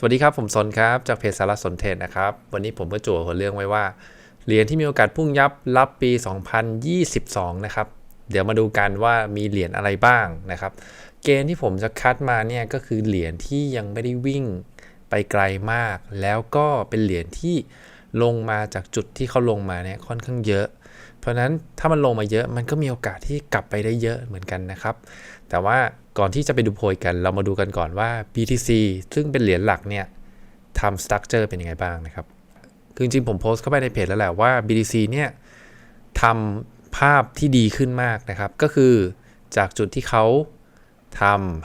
สวัสดีครับ ผมสนครับ จากเพจสารสนเทศนะครับ วันนี้ผมก็จั่วหัวเรื่องไว้ว่าเหรียญที่มีโอกาสพุ่งยับรับปี 2022 นะครับ เดี๋ยวมาดูกันว่ามีเหรียญอะไรบ้างนะครับ เกณฑ์ที่ผมจะคัดมาเนี่ยก็คือเหรียญที่ยังไม่ได้วิ่งไปไกลมาก แล้วก็เป็นเหรียญที่ลงมาจากจุดที่เขาลงมาเนี่ยค่อนข้างเยอะ เพราะฉะนั้นถ้ามันลงมาเยอะมันก็มีโอกาสที่กลับไปได้เยอะเหมือนกันนะครับ แต่ว่า ก่อนที่จะไปดูโพยกันเรามาดูกันก่อนว่า BTC ซึ่งเป็นเหรียญหลักเนี่ยทำสตั๊กเจอร์เป็นยังไงบ้างนะครับ คือจริงๆผมโพสต์เข้าไปในเพจแล้วแหละว่า BTC เนี่ยทำภาพที่ดีขึ้นมากนะครับ ก็คือจากจุดที่เขาท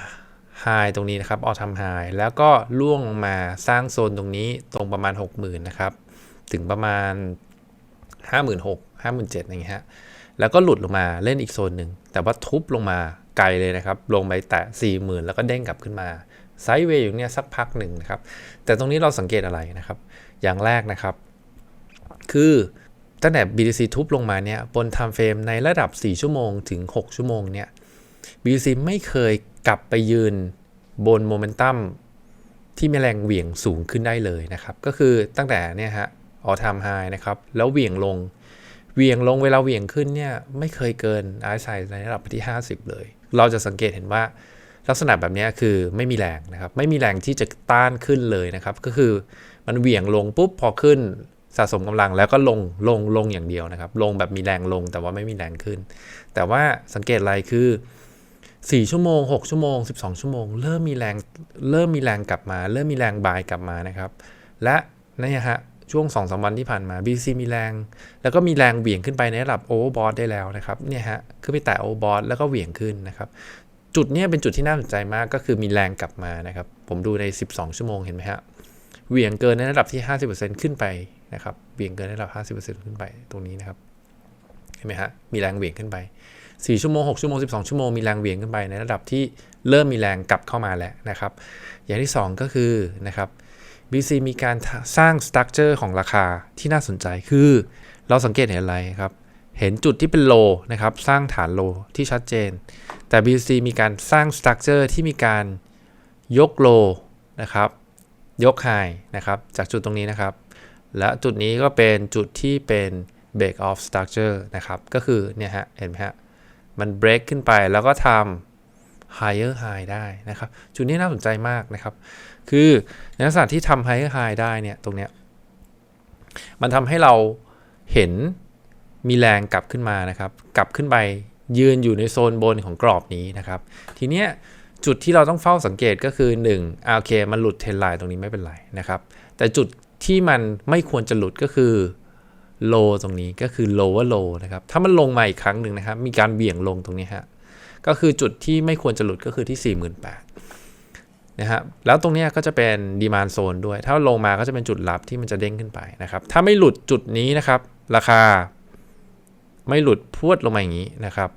ำไฮตรงนี้นะครับออทำไฮแล้วก็ล่วงลงมาสร้างโซนตรงนี้ตรงประมาณ 60,000นะครับ ถึงประมาณ 56,000 57,000อย่างเงี้ยฮะแล้วก็หลุดลงมาเล่นอีกโซนหนึ่งแต่ว่าทุบลงมา ไกลเลยนะครับ ลงไปแตะ 40,000 แล้วก็เด้งกลับขึ้นมาไซด์เวย์อยู่เนี่ยสักพักหนึ่งนะครับ แต่ตรงนี้เราสังเกตอะไรนะครับ อย่างแรกนะครับ คือตั้งแต่ BTC ทุบลงมาเนี่ยบน time frame ในระดับ 4 ชั่วโมงถึง 6 ชั่วโมงเนี่ย BTC ไม่เคยกลับไปยืนบนโมเมนตัมที่มีแรงเหวี่ยงสูงขึ้นได้เลยนะครับ ก็คือตั้งแต่เนี่ยฮะออทามไฮนะครับ แล้วเหวี่ยงลง เหวี่ยงลงเวลาเหวี่ยงขึ้นเนี่ย ไม่เคยเกิน RSI ในระดับที่ 50 เลย เราจะสังเกตเห็นว่าลักษณะแบบนี้คือไม่มีแรงนะครับ ไม่มีแรงที่จะต้านขึ้นเลยนะครับ ก็คือมันเหวี่ยงลงปุ๊บพอขึ้นสะสมกำลังแล้วก็ลงลงลงอย่างเดียวนะครับ ลงแบบมีแรงลงแต่ว่าไม่มีแรงขึ้น แต่ว่าสังเกตอะไรคือ 4 ชั่วโมง 6 ชั่วโมง 12 ชั่วโมง เริ่มมีแรงเริ่มมีแรงกลับมา เริ่มมีแรงบายกลับมานะครับ และนี่ฮะ ช่วง2อสวันที่ผ่านมา BC มีแรง แล้วก็มีแรงเหวี่ยงขึ้นไปในระดับโอเวอร์บอทได้แล้วนะครับเนี่ยฮะคือไปแตะโอเวอร์บอทแล้วก็เหวี่ยงขึ้นนะครับจุดนี้เป็นจุดที่น่าสนใจมากก็คือมีแรงกลับมานะครับ ผมดูใน 12 ชั่วโมงเห็นไหมฮะเหวี่ยงเกินในระดับที่ 50%ขึ้นไปนะครับเหวี่ยงเกินในระดับ 50%ขึ้นไปตรงนี้นะครับเห็นไหมฮะมีแรงเหวี่ยงขึ้นไป 4 ชั่วโมง 6 ชั่วโมง 12 ชั่วโมงมีแรงเหวี่ยงขึ้นไปในระดับที่เริ่มมีแรงกลับเข้ามาแล้วนะครับ อย่างที่ 2 ก็คือนะครับ BC มีการสร้างสตรัคเจอร์ของราคาที่น่าสนใจคือเราสังเกตเห็นอะไรครับ เห็นจุดที่เป็นโลนะครับ สร้างฐานโลที่ชัดเจน แต่ BC มีการสร้างสตรัคเจอร์ที่มีการยกโลนะครับ ยกไฮนะครับ จากจุดตรงนี้นะครับ และจุดนี้ก็เป็นจุดที่เป็น break off structure นะครับ ก็คือเนี่ยฮะ เห็นไหมฮะ มัน break ขึ้นไปแล้วก็ทำ higher high ได้นะครับ จุดนี้น่าสนใจมากนะครับ คือในลักษณะที่ทำ higher high ได้เนี่ยตรงเนี้ยมันทำให้เราเห็นมีแรงกลับขึ้นมานะครับ กลับขึ้นไปยืนอยู่ในโซนบนของกรอบนี้นะครับ ทีเนี้ยจุดที่เราต้องเฝ้าสังเกตก็คือ1อ่าโอเค มันหลุดเทรนไลน์ตรงนี้ไม่เป็นไรนะครับ แต่จุดที่มันไม่ควรจะหลุดก็คือโลตรงนี้ก็คือ lower low นะครับ ถ้ามันลงมาอีกครั้งหนึ่งนะครับ มีการเบี่ยงลงตรงนี้ฮะ ก็คือจุดที่ไม่ควรจะหลุดก็คือที่ 48,000 นะฮะแล้วตรงนี้ก็จะเป็นดีมานโซนด้วย ถ้าลงมาก็จะเป็นจุดรับที่มันจะเด้งขึ้นไปนะครับ ถ้าไม่หลุดจุดนี้นะครับ ราคา ไม่หลุดพวดลงมาอย่างนี้นะครับ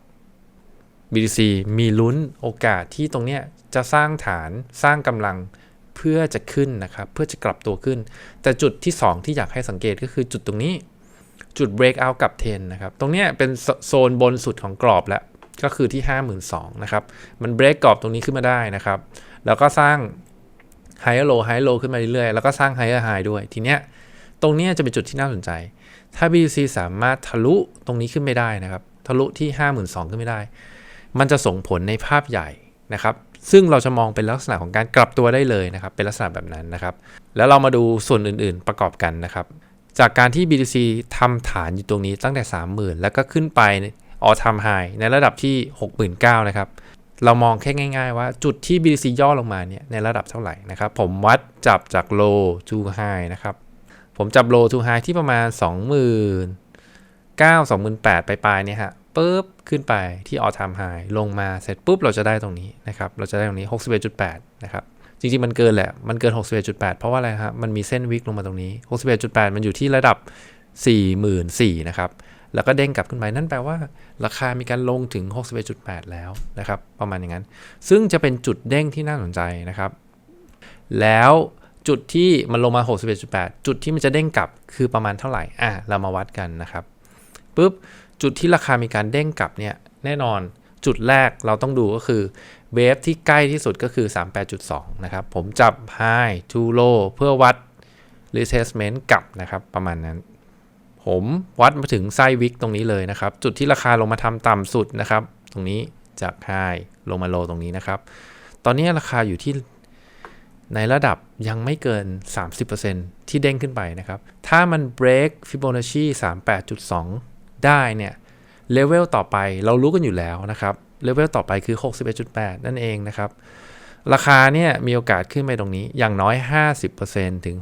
BTC มีลุ้นโอกาสที่ตรงนี้จะสร้างฐานสร้างกำลังเพื่อจะขึ้นนะครับ เพื่อจะกลับตัวขึ้น แต่จุดที่ 2 ที่อยากให้สังเกตก็คือจุดตรงนี้ จุด break out กับ 10 นะครับ ตรงนี้เป็นโซนบนสุดของกรอบแล้ว ก็คือที่ 52,000นะครับ มัน break กรอบตรงนี้ขึ้นมาได้นะครับ แล้วก็สร้าง higher low high low ขึ้นมาเรื่อยๆ แล้วก็สร้าง high high ด้วย ทีเนี้ย ตรงเนี้ยจะเป็นจุดที่น่าสนใจ ถ้า BTC สามารถทะลุตรงนี้ขึ้นไม่ได้นะครับ ทะลุที่ 52,000 ขึ้นไม่ได้ มันจะส่งผลในภาพใหญ่นะครับ ซึ่งเราจะมองเป็นลักษณะของการกลับตัวได้เลยนะครับ เป็นลักษณะแบบนั้นนะครับ แล้วเรามาดูส่วนอื่นๆ ประกอบกันนะครับ จากการที่ BTC ทำฐานอยู่ตรงนี้ตั้งแต่ 30,000 แล้วก็ขึ้นไป ออทำไฮในระดับที่ 69,000นะครับ เรามองแค่ง่าย ๆ ว่าจุดที่ BTC ย่อลงมาเนี่ยในระดับเท่าไหร่นะครับ ผมวัดจับจาก low to high นะครับ ผมจับ low to high ที่ประมาณ29,000 28,000ปลายๆเนี่ยฮะปุ๊บขึ้นไปที่ออทามไฮลงมาเสร็จปุ๊บเราจะได้ตรงนี้นะครับ เราจะได้ตรงนี้ 61.8 นะครับ จริงๆ มันเกินแหละ มันเกิน 61.8 เพราะว่าอะไรครับมันมีเส้นวิกลงมาตรงนี้ 61.8 มันอยู่ที่ระดับ 44,000นะครับ แล้วก็เด้งกลับขึ้นไปนั่นแปลว่า ราคามีการลงถึง 61.8 แล้วนะครับ ประมาณอย่างนั้น ซึ่งจะเป็นจุดเด้งที่น่าสนใจนะครับ แล้วจุดที่มันลงมา 61.8 จุดที่มันจะเด้งกลับคือประมาณเท่าไหร่อะเรามาวัดกันนะครับปุ๊บจุดที่ราคามีการเด้งกลับเนี่ยแน่นอนจุดแรกเราต้องดูก็คือเวฟที่ใกล้ที่สุดก็คือ 38.2 นะครับ ผมจับ High to Low เพื่อวัด retracement กลับนะครับ ประมาณนั้น ผมวัดมาถึงไส้วิกตรงนี้เลยนะครับ จุดที่ราคาลงมาทำต่ำสุดนะครับ ตรงนี้จาก High ลงมา Low ตรงนี้นะครับ ตอนนี้ราคาอยู่ที่ในระดับยังไม่เกิน 30%ที่เด้งขึ้นไปนะครับ ถ้ามัน break Fibonacci 38.2 ได้เนี่ย เลเวลต่อไปเรารู้กันอยู่แล้วนะครับ เลเวลต่อไปคือ 61.8 นั่นเองนะครับ ราคาเนี่ยมีโอกาสขึ้นไปตรงนี้อย่างน้อย 50%ถึง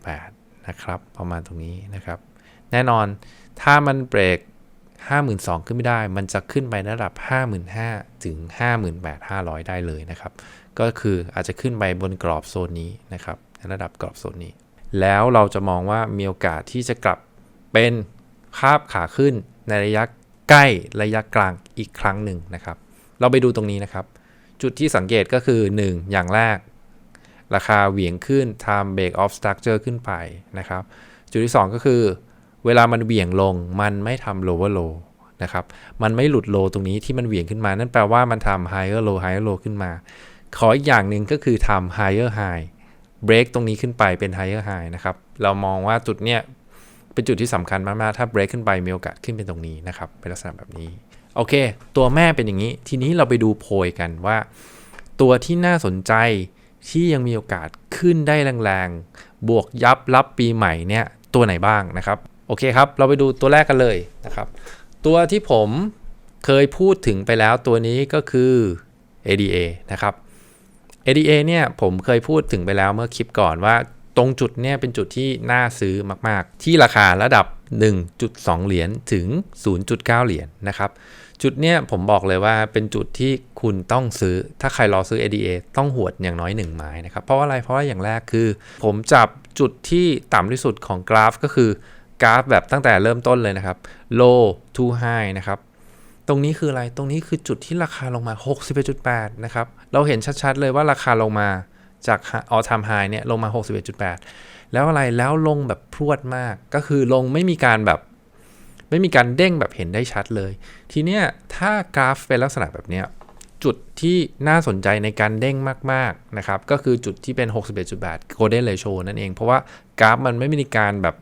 61.8 นะครับ ประมาณตรงนี้นะครับ แน่นอนถ้ามันเบรก 52,000 ขึ้นไม่ได้ มันจะขึ้นไประดับ 55,000 ถึง 58,500 ได้เลยนะครับ ก็คืออาจจะขึ้นไปบนกรอบโซนนี้นะครับในระดับกรอบโซนนี้ แล้วเราจะมองว่ามีโอกาสที่จะกลับเป็นภาพขาขึ้นในระยะใกล้ระยะกลางอีกครั้งหนึ่งนะครับ เราไปดูตรงนี้นะครับ จุดที่สังเกตก็คือ 1 อย่างแรก ราคาเหวี่ยงขึ้น time break of structure ขึ้นไปนะครับ จุดที่ 2 ก็คือ เวลามันเหวี่ยงลง มันไม่ทำ lower low นะครับ มันไม่หลุด low ตรงนี้ที่มันเหวี่ยงขึ้นมา นั่นแปลว่ามันทำ higher low higher low ขึ้นมา ขออีกอย่างหนึ่งก็คือทำ higher high break ตรงนี้ขึ้นไปเป็น higher high นะครับ เรามองว่าจุดเนี้ยเป็นจุดที่สำคัญมากๆ ถ้า break ขึ้นไปมีโอกาสขึ้นเป็นตรงนี้นะครับ เป็นลักษณะแบบนี้ โอเค ตัวแม่เป็นอย่างนี้ ทีนี้เราไปดูโพยกันว่า ตัวที่น่าสนใจที่ยังมีโอกาสขึ้นได้แรงๆ บวกยับรับปีใหม่เนี่ยตัวไหนบ้างนะครับ โอเคครับ เราไปดูตัวแรกกันเลยนะครับ ตัวที่ผมเคยพูดถึงไปแล้วตัวนี้ก็คือ ADA นะครับ ADA เนี่ยผมเคยพูดถึงไปแล้วเมื่อคลิปก่อนว่าตรงจุดเนี่ยเป็นจุดที่น่าซื้อมาก ๆ ที่ราคาระดับ 1.2 เหรียญถึง 0.9 เหรียญนะครับ จุดเนี้ยผมบอกเลยว่าเป็นจุดที่คุณต้องซื้อ ถ้าใครรอซื้อ ADA ต้องหวดอย่างน้อย 1 ไม้นะครับ เพราะว่าอะไร เพราะว่าอย่างแรกคือ ผมจับจุดที่ต่ำที่สุดของกราฟก็คือ กราฟแบบตั้งแต่เริ่มต้นเลยนะครับ low to high นะครับ ตรงนี้คืออะไร ตรงนี้คือจุดที่ราคาลงมา 61.8 นะครับ เราเห็นชัดๆเลยว่าราคาลงมาจาก all time high เนี่ยลงมา 61.8 แล้วอะไร แล้วลงแบบพรวดมาก ก็คือลงไม่มีการแบบไม่มีการเด้งแบบเห็นได้ชัดเลย ทีเนี้ยถ้ากราฟเป็นลักษณะแบบเนี้ยจุดที่น่าสนใจในการเด้งมากๆนะครับ ก็คือจุดที่เป็น 61.8 golden ratio นั่นเอง เพราะว่ากราฟมันไม่มีการแบบ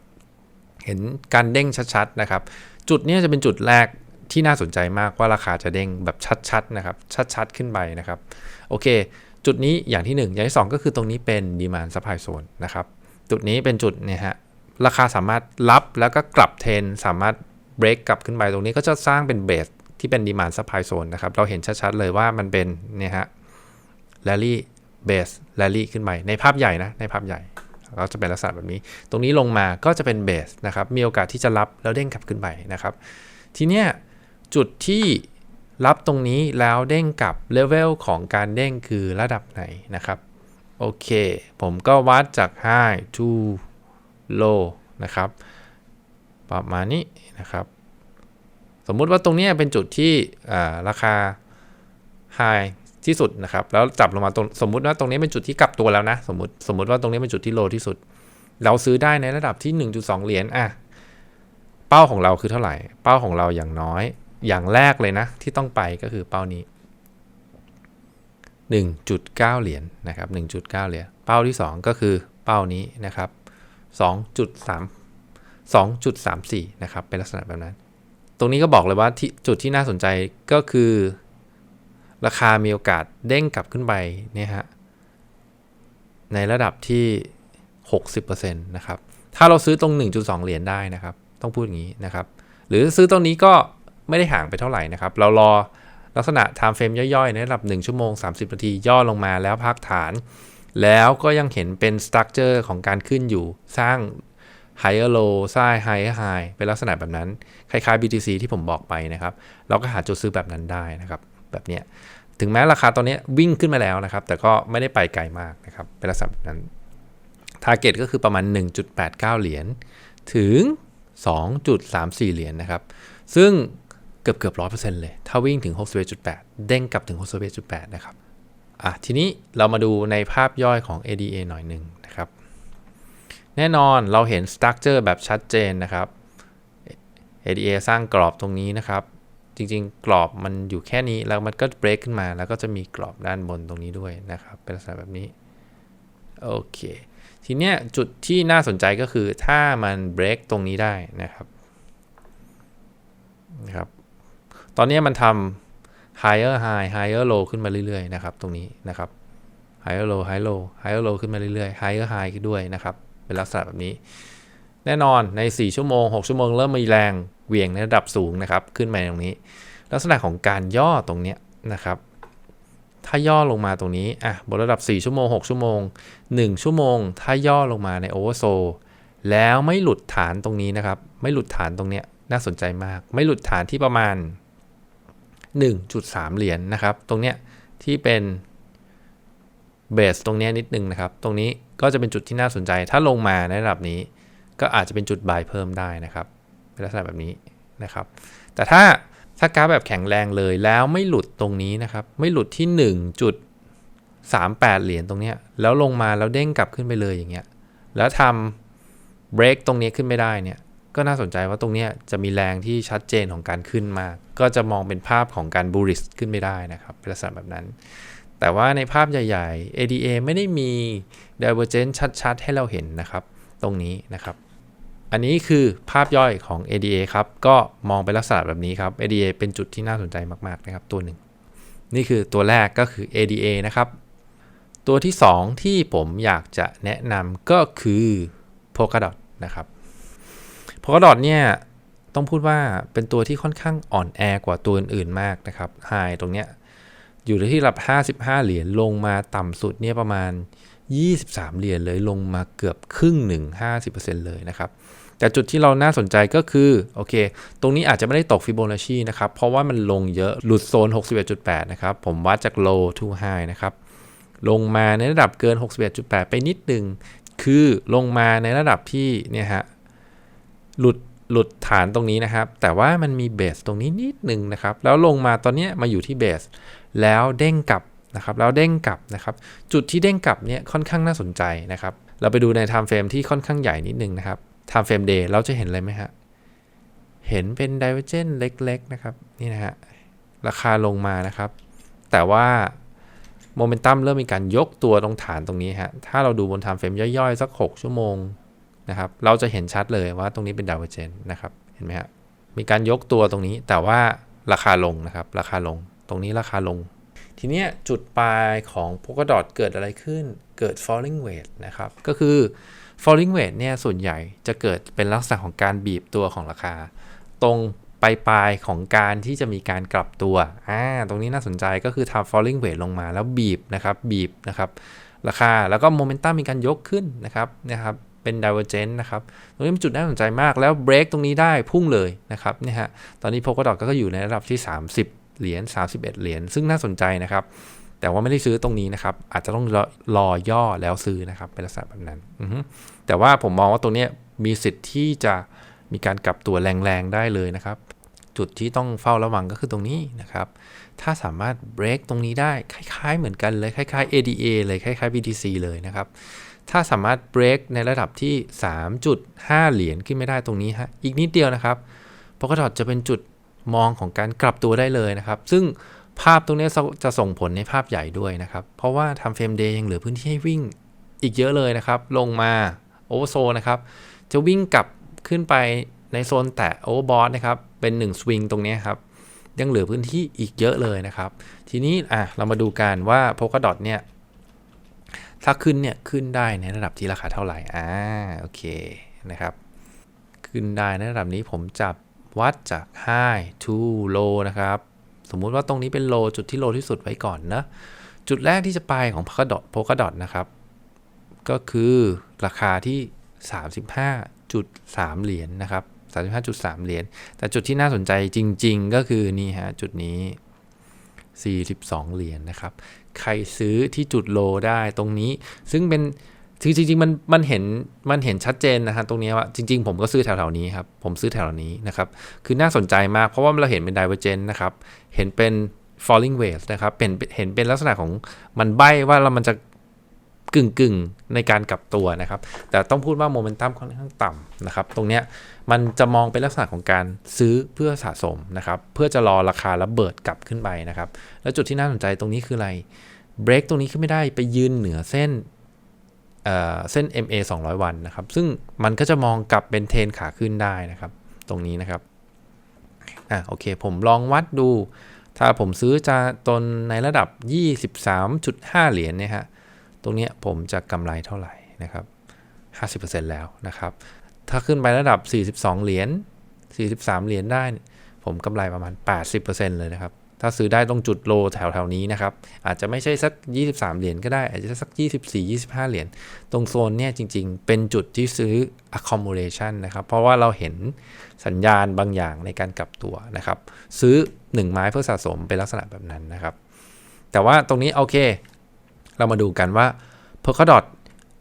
เห็นการเด้งชัดๆนะครับ จุดนี้จะเป็นจุดแรกที่น่าสนใจมากว่าราคาจะเด้งแบบชัดๆนะครับ ชัดๆ ขึ้นไปนะครับ โอเค จุดนี้อย่างที่ 1 อย่างที่ 2 ก็คือตรงนี้เป็น demand supply zone นะครับ จุดนี้เป็นจุดเนี่ยฮะราคาสามารถรับแล้วก็กลับเทรนสามารถ break กลับขึ้นไปตรงนี้ก็จะสร้างเป็นเบสที่เป็น demand supply zone นะครับ เราเห็นชัดๆเลยว่ามันเป็นเนี่ยฮะ rally base rally ขึ้นไปในภาพใหญ่นะในภาพใหญ่ ก็จะเป็นลักษณะแบบนี้ ตรงนี้ลงมาก็จะเป็นเบสนะครับ มีโอกาสที่จะรับแล้วเด้งกลับขึ้นไปนะครับ ทีเนี้ยจุดที่รับตรงนี้แล้วเด้งกลับเลเวลของการเด้งคือระดับไหนนะครับ โอเค ผมก็วัดจาก high to low นะครับ ประมาณนี้นะครับ สมมุติว่าตรงนี้เป็นจุดที่ราคา high ที่สุดนะครับ แล้วจับลงมาตรงสมมุติว่าตรงนี้เป็นจุดที่กลับตัวแล้วนะ สมมติสมมติว่าตรงนี้เป็นจุดที่ low ที่สุด เราซื้อได้ในระดับที่ 1.2 เหรียญอะเป้าของเราคือเท่าไหร่ เป้าของเราอย่างน้อย อย่างแรกเลยนะ ที่ต้องไปก็คือเป้านี้ 1.9 เหรียญนนะครับ 1.9 เหรียญเป้าที่ 2 ก็คือเป้านี้นะครับ 2.3 2.34 นะครับ เป็นลักษณะแบบนั้น ตรงนี้ก็บอกเลยว่าที่จุดที่น่าสนใจก็คือ ราคามีโอกาสเด้งกลับขึ้นไปเนี่ยฮะในระดับที่ 60%นะครับ ถ้าเราซื้อตรง 1.2 เหรียญได้นะครับ ต้องพูดอย่างนี้นะครับ หรือซื้อตรงนี้ก็ไม่ได้ห่างไปเท่าไหร่นะครับ เรารอลักษณะ time frame ย่อยๆ ในระดับ 1 ชั่วโมง 30 นาที ย่อลงมาแล้วพักฐาน แล้วก็ยังเห็นเป็น structure ของการขึ้นอยู่ สร้าง higher low สร้าง higher high เป็นลักษณะแบบนั้น คล้ายๆ BTC ที่ผมบอกไปนะครับ เราก็หาจุดซื้อแบบนั้นได้นะครับ แบบเนี้ยถึงแม้ราคาตอนนี้วิ่งขึ้นมาแล้วนะครับ แต่ก็ไม่ได้ไปไกลมากนะครับ เป็นลักษณะแบบนั้น target ก็คือประมาณ 1.89 เหรียญถึง 2.34 เหรียญนะครับ ซึ่งเกือบเกือบร้อยเปอร์เซ็นต์เลย ถ้าวิ่งถึง 61.8 เด้งกลับถึง 61.8 นะครับ อะ ทีนี้เรามาดูในภาพย่อยของ ADA หน่อยหนึ่งนะครับ แน่นอนเราเห็นสตรัคเจอร์แบบชัดเจนนะครับ ADA สร้างกรอบตรงนี้นะครับ จริง ๆ กรอบมันอยู่แค่นี้แล้วมันก็เบรกขึ้นมา แล้วก็จะมีกรอบด้านบนตรงนี้ด้วยนะครับ เป็นลักษณะแบบนี้ โอเค ทีเนี้ยจุดที่น่าสนใจก็คือถ้ามันเบรกตรงนี้ได้นะครับนะครับ ตอนนี้มันทำ higher high higher low ขึ้นมาเรื่อยๆนะครับ ตรงนี้นะครับ higher low higher low higher low ขึ้นมาเรื่อยๆ higher high ด้วยนะครับ เป็นลักษณะแบบนี้ แน่นอนใน 4 ชั่วโมง 6 ชั่วโมงเริ่มมีแรง เวียงในระดับสูงนะครับ ขึ้นมาตรงนี้ ลักษณะของการย่อตรงเนี้ยนะครับ ถ้าย่อลงมาตรงนี้อะบนระดับ 4 ชั่วโมง 6 ชั่วโมง 1 ชั่วโมง ถ้าย่อลงมาในโอเวอร์โซแล้วไม่หลุดฐานตรงนี้นะครับ ไม่หลุดฐานตรงเนี้ยน่าสนใจมาก ไม่หลุดฐานที่ประมาณ 1.3 เหรียญนนะครับ ตรงเนี้ยที่เป็นเบสตรงเนี้ยนิดนึงนะครับ ตรงนี้ก็จะเป็นจุดที่น่าสนใจ ถ้าลงมาในระดับนี้ ก็อาจจะเป็นจุดบายเพิ่มได้นะครับ เป็นลักษณะแบบนี้นะครับ แต่ถ้าถ้ากราฟแบบแข็งแรงเลยแล้วไม่หลุดตรงนี้นะครับ ไม่หลุดที่ 1.38 เหรียญตรงเนี้ยแล้วลงมาแล้วเด้งกลับขึ้นไปเลยอย่างเงี้ยแล้วทำเบรกตรงนี้ขึ้นไม่ได้เนี่ยก็น่าสนใจว่าตรงเนี้ยจะมีแรงที่ชัดเจนของการขึ้นมาก ก็จะมองเป็นภาพของการบูริสขึ้นไม่ได้นะครับเป็นลักษณะแบบนั้น แต่ว่าในภาพใหญ่ ๆ ADA ไม่ได้มี divergence ชัด ๆ ให้เราเห็นนะครับ ตรงนี้นะครับ อันนี้คือภาพย่อยของ ADA ครับ ก็มองเป็นลักษณะแบบนี้ครับ ADA เป็นจุดที่น่าสนใจมาก ๆ นะครับ ตัวหนึ่ง นี่คือตัวแรกก็คือ ADA นะครับ ตัวที่ 2 ที่ผมอยากจะแนะนำก็คือ Polkadot นะครับ Polkadot เนี่ยต้องพูดว่าเป็นตัวที่ค่อนข้างอ่อนแอกว่าตัวอื่นๆมากนะครับไฮตรงเนี้ยอยู่ที่ระดับ 55 เหรียญลงมาต่ำสุดเนี่ยประมาณ 23 เหรียญเลยลงมาเกือบครึ่งหนึ่ง50%เลยนะครับ แต่จุดที่เราน่าสนใจก็คือโอเค ตรงนี้อาจจะไม่ได้ตกฟิโบนัชชีนะครับ เพราะว่ามันลงเยอะหลุดโซน 61.8 นะครับ ผมวัดจาก low to high นะครับ ลงมาในระดับเกิน 61.8 ไปนิดหนึ่งคือลงมาในระดับที่เนี่ยฮะหลุดหลุดฐานตรงนี้นะครับ แต่ว่ามันมีเบสตรงนี้นิดนึงนะครับ แล้วลงมาตอนนี้มาอยู่ที่เบส แล้วเด้งกลับ นะครับแล้วเด้งกลับนะครับ จุดที่เด้งกลับเนี่ยค่อนข้างน่าสนใจนะครับ เราไปดูใน time frame ที่ค่อนข้างใหญ่นิดนึงนะครับ time frame day เราจะเห็นอะไรไหมฮะเห็นเป็น divergence เล็ก ๆ นะครับ นี่นะฮะราคาลงมานะครับ แต่ว่าโมเมนตัมเริ่มมีการยกตัวตรงฐานตรงนี้ฮะถ้าเราดูบน time frame ย่อยๆ สัก 6 ชั่วโมงนะครับเราจะเห็นชัดเลยว่าตรงนี้เป็น divergence นะครับเห็นไหมฮะมีการยกตัวตรงนี้แต่ว่าราคาลงนะครับ ราคาลงตรงนี้ราคาลง ทีเนี้ยจุดปลายของ Polkadot เกิดอะไรขึ้น เกิด falling wedge นะครับ ก็คือ falling wedge เนี่ยส่วนใหญ่จะเกิดเป็นลักษณะของการบีบตัวของราคา ตรงปลายปลายของการที่จะมีการกลับตัว อ่า ตรงนี้น่าสนใจก็คือทำ falling wedge ลงมาแล้วบีบนะครับ บีบนะครับ ราคาแล้วก็โมเมนตัมมีการยกขึ้นนะครับ นะครับ เป็น divergence นะครับ ตรงนี้เป็นจุดน่าสนใจมากแล้ว break ตรงนี้ได้พุ่งเลยนะครับ เนี่ยฮะ ตอนนี้ Polkadot ก็อยู่ในระดับที่ 30 เหรียญ 31 เหรียญ ซึ่งน่าสนใจนะครับ แต่ว่าไม่ได้ซื้อตรงนี้นะครับ อาจจะต้องรอรอย่อแล้วซื้อนะครับ เป็นลักษณะแบบนั้น แต่ว่าผมมองว่าตรงนี้มีสิทธิ์ที่จะมีการกลับตัวแรงๆได้เลยนะครับ จุดที่ต้องเฝ้าระวังก็คือตรงนี้นะครับ ถ้าสามารถ break ตรงนี้ได้ คล้าย ๆ เหมือนกันเลย คล้าย ๆ ADA เลย คล้าย ๆ BTC เลยนะครับถ้าสามารถ break ในระดับที่ 3.5 เหรียญขึ้นไม่ได้ตรงนี้ฮะ อีกนิดเดียวนะครับ Polkadot จะเป็นจุด มองของการกลับตัวได้เลยนะครับ ซึ่งภาพตรงนี้จะส่งผลในภาพใหญ่ด้วยนะครับ เพราะว่าทำเฟรมเดย์ยังเหลือพื้นที่ให้วิ่งอีกเยอะเลยนะครับ ลงมาโอเวอร์โซนะครับ จะวิ่งกลับขึ้นไปในโซนแตะโอเวอร์บอทนะครับ เป็น1สวิงตรงนี้ครับ ยังเหลือพื้นที่อีกเยอะเลยนะครับ ทีนี้อะเรามาดูกันว่า Polkadot เนี่ย ถ้าขึ้นเนี่ยขึ้นได้ในระดับที่ราคาเท่าไหร่ อ่า โอเคนะครับ ขึ้นได้ในระดับนี้ผมจับ วัดจาก high to low นะครับ สมมุติว่าตรงนี้เป็น low จุดที่ low ที่สุดไว้ก่อนนะ จุดแรกที่จะไปของ Polkadot Polkadot นะครับ ก็คือราคาที่ 35.3 เหรียญนนะครับ 35.3 เหรียญ แต่จุดที่น่าสนใจจริง ๆ ก็คือนี่ฮะ จุดนี้ 42 เหรียญนนะครับ ใครซื้อที่จุดโลได้ตรงนี้ ซึ่งเป็น คือจริงๆมันมันเห็นมันเห็นชัดเจนนะฮะตรงนี้ว่าจริง ๆ ผมก็ซื้อแถวๆนี้ครับ ผมซื้อแถวๆนี้นะครับ คือน่าสนใจมากเพราะว่าเราเห็นเป็น divergence นะครับ เห็นเป็น falling wave นะครับเป็นเห็นเป็นลักษณะของมันใบ้ว่าเรามันจะกึ่งกึ่งๆในการกลับตัวนะครับ แต่ต้องพูดว่าโมเมนตัมค่อนข้างต่ำนะครับ ตรงเนี้ยมันจะมองเป็นลักษณะของการซื้อเพื่อสะสมนะครับ เพื่อจะรอราคาระเบิดกลับขึ้นไปนะครับ แล้วจุดที่น่าสนใจตรงนี้คืออะไร เบรกตรงนี้ขึ้นไม่ได้ไปยืนเหนือเส้น เส้น MA 200 วันนะครับ ซึ่งมันก็จะมองกลับเป็นเทรนขาขึ้นได้นะครับ ตรงนี้นะครับอะโอเค ผมลองวัดดู ถ้าผมซื้อจะตนในระดับ 23.5 เหรียญเนี่ยฮะ ตรงนี้ผมจะกำไรเท่าไหร่นะครับ 50%แล้วนะครับ ถ้าขึ้นไประดับ 42 เหรียญ 43 เหรียญได้ ผมกำไรประมาณ 80%เลยนะครับ ถ้าซื้อได้ตรงจุดโลแถวๆนี้นะครับ อาจจะไม่ใช่สัก 23 เหรียญก็ได้ อาจจะสัก 24 25 เหรียญ ตรงโซนเนี่ยจริง ๆ เป็นจุดที่ซื้อ accumulation นะครับ เพราะว่าเราเห็นสัญญาณบางอย่างในการกลับตัวนะครับ ซื้อ 1 ไม้เพื่อสะสมเป็นลักษณะแบบนั้นนะครับ แต่ว่าตรงนี้โอเค เรามาดูกันว่า p o l k a d o t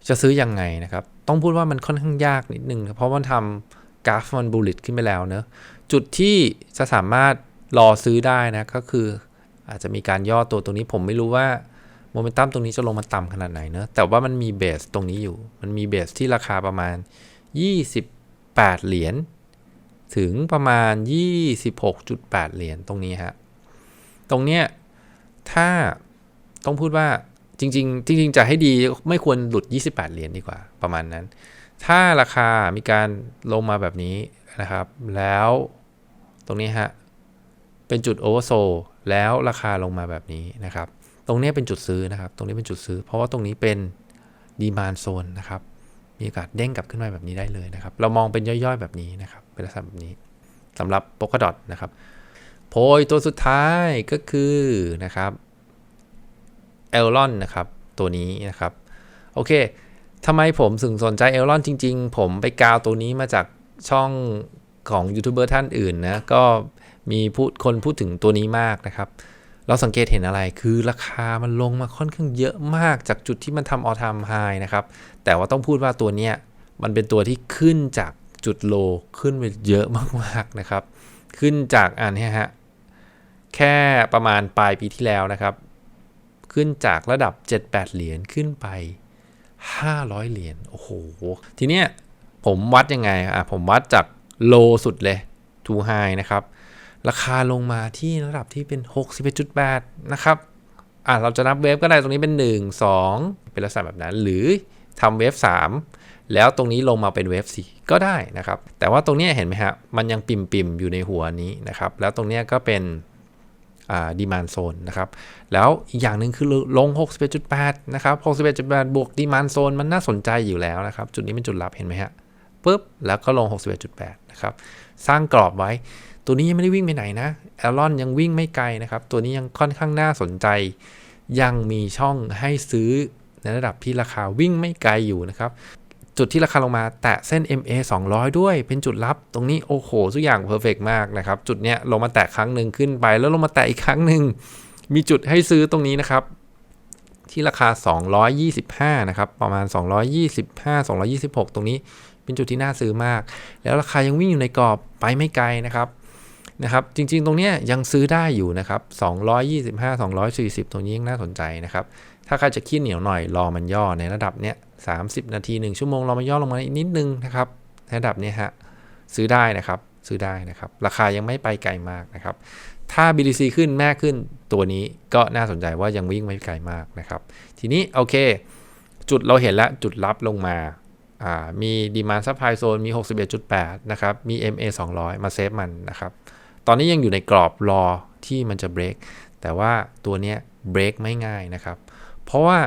จะซื้อยังไงนะครับ ต้องพูดว่ามันค่อนข้างยากนิดนึง เพราะมันทำกราฟมันบูลลิตขึ้นไปแล้วเนอะจุดที่จะสามารถ รอซื้อได้นะ ก็คืออาจจะมีการย่อตัวตรงนี้ผมไม่รู้ว่าโมเมนตัมตรงนี้จะลงมาต่ำขนาดไหนเนอะแต่ว่ามันมีเบสตรงนี้อยู่ มันมีเบสที่ราคาประมาณ 28 เหรียญถึงประมาณ 26.8 เหรียญตรงนี้ฮะ ตรงเนี้ยถ้าต้องพูดว่าจริง ๆ จริง ๆ จะให้ดีไม่ควรหลุด 28 เหรียญดีกว่า ประมาณนั้น ถ้าราคามีการลงมาแบบนี้นะครับ แล้วตรงนี้ฮะ เป็นจุดโอเวอร์โซแล้วราคาลงมาแบบนี้นะครับ ตรงนี้เป็นจุดซื้อนะครับ ตรงนี้เป็นจุดซื้อ เพราะว่าตรงนี้เป็นดีมานโซนนะครับ มีโอกาสเด้งกลับขึ้นมาแบบนี้ได้เลยนะครับ เรามองเป็นย่อยๆแบบนี้นะครับ เป็นลักษณะแบบนี้สำหรับโปกดอทนะครับโพยตัวสุดท้ายก็คือนะครับเอลลอนนะครับ ตัวนี้นะครับ โอเคทำไมผมถึงสนใจเอลลอนจริง ๆ ผมไปกาวตัวนี้มาจากช่องของยูทูบเบอร์ท่านอื่นนะ ก็ มีพูดคนพูดถึงตัวนี้มากนะครับ เราสังเกตเห็นอะไรคือราคามันลงมาค่อนข้างเยอะมากจากจุดที่มันทำออทามไฮนะครับ แต่ว่าต้องพูดว่าตัวเนี้ยมันเป็นตัวที่ขึ้นจากจุดโลขึ้นไปเยอะมากๆนะครับ ขึ้นจากอันนี้ฮะแค่ประมาณปลายปีที่แล้วนะครับ ขึ้นจากระดับ 7-8 เหรียญขึ้นไป 500 เหรียญโอ้โห ทีเนี้ยผมวัดยังไงอะผมวัดจากโลสุดเลย to high นะครับ ราคาลงมาที่ระดับที่เป็น 61.8 นะครับ อะเราจะนับเวฟก็ได้ตรงนี้เป็น 1 2 เป็นลักษณะแบบนั้น หรือทำเวฟ3 แล้วตรงนี้ลงมาเป็นเวฟ4ก็ได้นะครับ แต่ว่าตรงนี้เห็นไหมฮะ มันยังปิ่มปิมๆอยู่ในหัวนี้นะครับ แล้วตรงนี้ก็เป็นดีมานโซนนะครับ แล้วอีกอย่างหนึ่งคือลง 61.8 นะครับ 61.8 บวกดีมานโซนมันน่าสนใจอยู่แล้วนะครับ จุดนี้เป็นจุดรับเห็นไหมฮะปุ๊บ แล้วก็ลง 61.8 นะครับ สร้างกรอบไว้ ตัวนี้ยังไม่ได้วิ่งไปไหนนะแอลลอนยังวิ่งไม่ไกลนะครับ ตัวนี้ยังค่อนข้างน่าสนใจ ยังมีช่องให้ซื้อในระดับที่ราคาวิ่งไม่ไกลอยู่นะครับจุดที่ราคาลงมาแตะเส้น MA 200 ด้วย เป็นจุดรับ ตรงนี้โอ้โหทุกอย่างเพอร์เฟกมากนะครับ จุดเนี้ยลงมาแตะครั้งหนึ่งขึ้นไป แล้วลงมาแตะอีกครั้งหนึ่ง มีจุดให้ซื้อตรงนี้นะครับ ที่ราคา 225 นะครับ ประมาณ 225 226 ตรงนี้ เป็นจุดที่น่าซื้อมาก แล้วราคายังวิ่งอยู่ในกรอบไปไม่ไกลนะครับ นะครับ จริง ๆ ตรงเนี้ยยังซื้อได้อยู่นะครับ 225 240 ตรงนี้ยังน่าสนใจนะครับ ถ้าใครจะขี้เหนียวหน่อยรอมันย่อในระดับเนี้ย30 นาที 1 ชั่วโมงรอมันย่อลงมาอีกนิดนึงนะครับระดับเนี้ยฮะซื้อได้นะครับซื้อได้นะครับ ราคายังไม่ไปไกลมากนะครับ ถ้า BTC ขึ้นแม่ขึ้นตัวนี้ก็น่าสนใจว่ายังวิ่งไม่ไกลมากนะครับ ทีนี้โอเค จุดเราเห็นแล้วจุดรับลงมาอ่ามี demand supply zone มี 61.8 นะครับ มี MA 200 มาเซฟมันนะครับ ตอนนี้ยังอยู่ในกรอบรอที่มันจะเบรกแต่ว่าตัวเนี้ยเบรกไม่ง่ายนะครับ เพราะว่า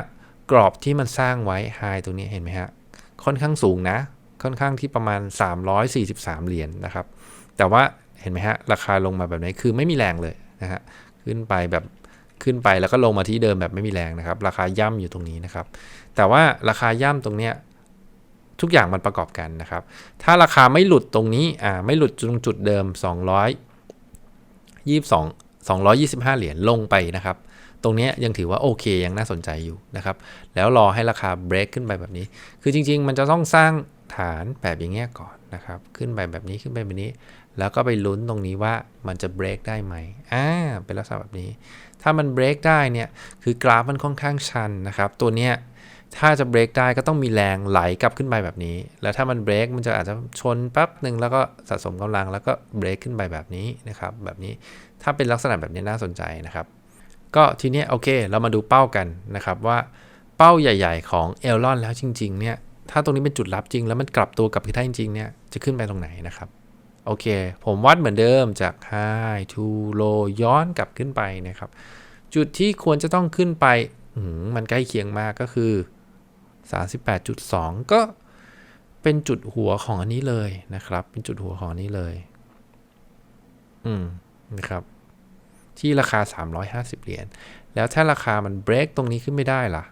กรอบที่มันสร้างไว้ไฮตรงนี้เห็นไหมฮะ ค่อนข้างสูงนะ ค่อนข้างที่ประมาณ 343 เหรียญนนะครับ แต่ว่าเห็นไหมฮะ ราคาลงมาแบบนี้คือไม่มีแรงเลยนะฮะ ขึ้นไปแบบขึ้นไปแล้วก็ลงมาที่เดิมแบบไม่มีแรงนะครับ ราคาย่ำอยู่ตรงนี้นะครับ แต่ว่าราคาย่ำตรงเนี้ยทุกอย่างมันประกอบกันนะครับ ถ้าราคาไม่หลุดตรงนี้ อ่า ไม่หลุดตรงจุดเดิม 22 225 เหรียญลงไปนะครับ ตรงนี้ยังถือว่าโอเคยังน่าสนใจอยู่นะครับ แล้วรอให้ราคาเบรกขึ้นไปแบบนี้ คือจริง ๆ มันจะต้องสร้างฐานแบบอย่างเงี้ยก่อนนะครับ ขึ้นไปแบบนี้ขึ้นไปแบบนี้ แล้วก็ไปลุ้นตรงนี้ว่ามันจะเบรกได้ไหมอ่าเป็นลักษณะแบบนี้ ถ้ามันเบรกได้เนี่ย คือกราฟมันค่อนข้างชันนะครับ ตัวเนี้ย ถ้าจะเบรกได้ก็ต้องมีแรงไหลกลับขึ้นไปแบบนี้ แล้วถ้ามันเบรกมันจะอาจจะชนแป๊บหนึ่งแล้วก็สะสมกำลังแล้วก็เบรกขึ้นไปแบบนี้นะครับ แบบนี้ถ้าเป็นลักษณะแบบนี้น่าสนใจนะครับ ก็ทีนี้โอเค เรามาดูเป้ากันนะครับว่าเป้าใหญ่ ๆ ของเอลลอนแล้วจริง ๆ เนี่ย ถ้าตรงนี้เป็นจุดรับจริง แล้วมันกลับตัวกลับไปได้จริงๆเนี่ยจะขึ้นไปตรงไหนนะครับโอเค ผมวัดเหมือนเดิมจาก high to low ย้อนกลับขึ้นไปนะครับ จุดที่ควรจะต้องขึ้นไปมมันใกล้เคียงมากก็คือ 38.2 ก็เป็นจุดหัวของอันนี้เลยนะครับ เป็นจุดหัวของอันนี้เลย อืมนะครับ ที่ราคา 350 เหรียญ แล้วถ้าราคามันเบรกตรงนี้ขึ้นไม่ได้ล่ะ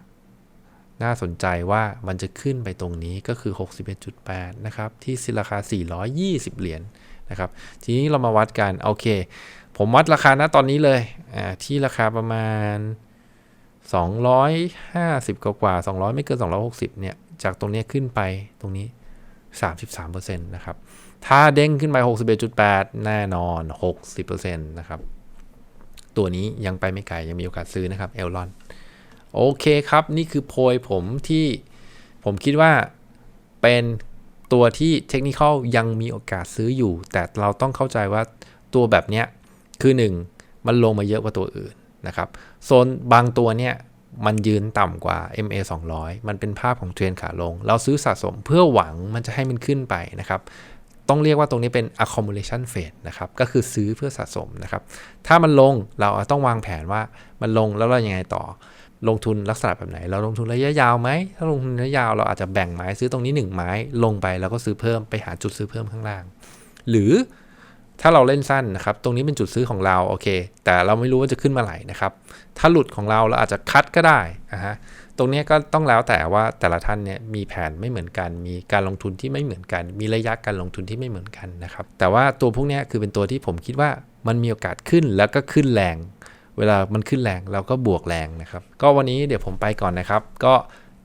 น่าสนใจว่ามันจะขึ้นไปตรงนี้ก็คือ 61.8 นะครับ ที่ราคา 420 เหรียญนะครับ ทีนี้เรามาวัดกัน โอเค ผมวัดราคาณตอนนี้เลย อ่า ที่ราคาประมาณ 250 กว่ากว่า 200 ไม่เกิน 260 เนี่ย จากตรงนี้ขึ้นไปตรงนี้ 33%นะครับ ถ้าเด้งขึ้นไป 61.8 แน่นอน 60%นะครับ ตัวนี้ยังไปไม่ไกล ยังมีโอกาสซื้อนะครับ เอลลอน โอเคครับ นี่คือโพยผมที่ผมคิดว่าเป็นตัวที่เทคนิคยังมีโอกาสซื้ออยู่ แต่เราต้องเข้าใจว่าตัวแบบเนี้ยคือ 1 มันลงมาเยอะกว่าตัวอื่น นะครับโซนบางตัวเนี่ยมันยืนต่ำกว่า MA 200 มันเป็นภาพของเทรนขาลง เราซื้อสะสมเพื่อหวังมันจะให้มันขึ้นไปนะครับ ต้องเรียกว่าตรงนี้เป็น accumulation phase นะครับ ก็คือซื้อเพื่อสะสมนะครับ ถ้ามันลงเราต้องวางแผนว่ามันลงแล้วเรายังไงต่อ ลงทุนลักษณะแบบไหน เราลงทุนระยะยาวไหม ถ้าลงทุนระยะยาวเราอาจจะแบ่งไม้ซื้อตรงนี้ 1 ไม้ ลงไปแล้วก็ซื้อเพิ่มไปหาจุดซื้อเพิ่มข้างล่าง หรือ ถ้าเราเล่นสั้นนะครับ ตรงนี้เป็นจุดซื้อของเราโอเค แต่เราไม่รู้ว่าจะขึ้นมาไหร่นะครับ ถ้าหลุดของเราเราอาจจะคัดก็ได้นะฮะ ตรงนี้ก็ต้องแล้วแต่ว่าแต่ละท่านเนี่ยมีแผนไม่เหมือนกัน มีการลงทุนที่ไม่เหมือนกัน มีระยะการลงทุนที่ไม่เหมือนกันนะครับ แต่ว่าตัวพวกนี้คือเป็นตัวที่ผมคิดว่ามันมีโอกาสขึ้นแล้วก็ขึ้นแรง เวลามันขึ้นแรงเราก็บวกแรงนะครับ ก็วันนี้เดี๋ยวผมไปก่อนนะครับ ก็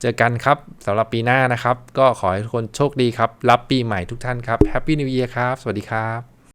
เจอกันครับสำหรับปีหน้านะครับ ก็ขอให้ทุกคนโชคดีครับ รับปีใหม่ทุกท่านครับ Happy New Year ครับ สวัสดีครับ